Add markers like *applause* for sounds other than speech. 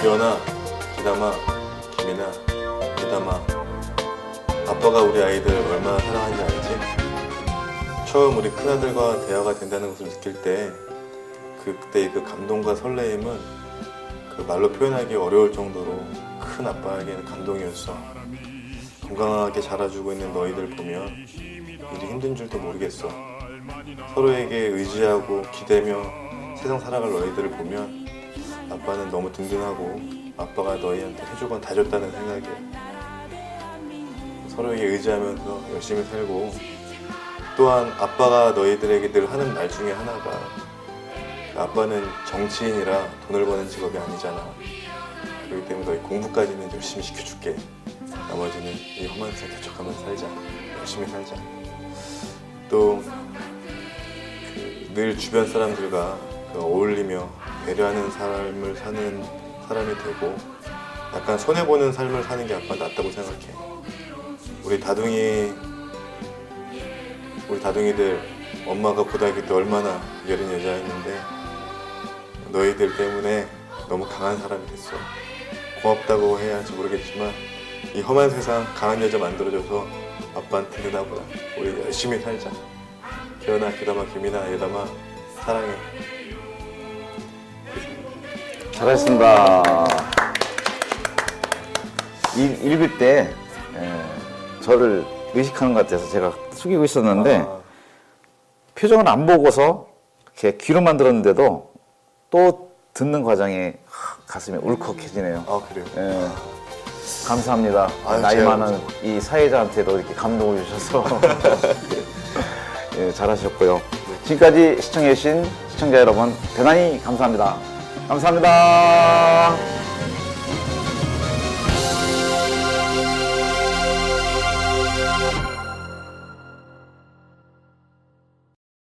기현아, 기담아, 김이나, 기담아. 아빠가 우리 아이들 얼마나 사랑하는지 알지? 처음 우리 큰아들과 대화가 된다는 것을 느낄 때 그때의 그 감동과 설레임은 그 말로 표현하기 어려울 정도로 큰 아빠에게는 감동이었어. 건강하게 자라주고 있는 너희들 보면 일이 힘든 줄도 모르겠어. 서로에게 의지하고 기대며 세상 살아갈 너희들을 보면 아빠는 너무 든든하고 아빠가 너희한테 해줄 건 다 줬다는 생각이야. 서로에게 의지하면서 열심히 살고 또한 아빠가 너희들에게 늘 하는 말 중에 하나가 아빠는 정치인이라 돈을 버는 직업이 아니잖아. 그렇기 때문에 너희 공부까지는 열심히 시켜줄게. 나머지는 이 험한 세상 개척하면서 살자. 열심히 살자. 또늘 주변 사람들과 그 어울리며 배려하는 삶을 사는 사람이 되고 약간 손해 보는 삶을 사는 게 아빠 낫다고 생각해. 우리 다둥이 우리 다둥이들 엄마가 고등학교 때 얼마나 여린 여자였는데 너희들 때문에 너무 강한 사람이 됐어. 고맙다고 해야 할지 모르겠지만 이 험한 세상 강한 여자 만들어줘서 아빠한테 든든하구나. 우리 열심히 살자. 기현아, 기담아, 김이나, 예담아 사랑해. 잘하셨습니다. 일, 읽을 때 에, 저를 의식하는 것 같아서 제가 숙이고 있었는데 아, 표정을 안 보고서 이렇게 귀로만 들었는데도 또 듣는 과정에 하, 가슴이 울컥해지네요. 아 그래요. 예, 감사합니다. 아유, 나이 제가 많은 이 사회자한테도 이렇게 감동을 주셔서 *laughs* 예, 잘하셨고요. 지금까지 시청해주신 시청자 여러분 대단히 감사합니다. 감사합니다.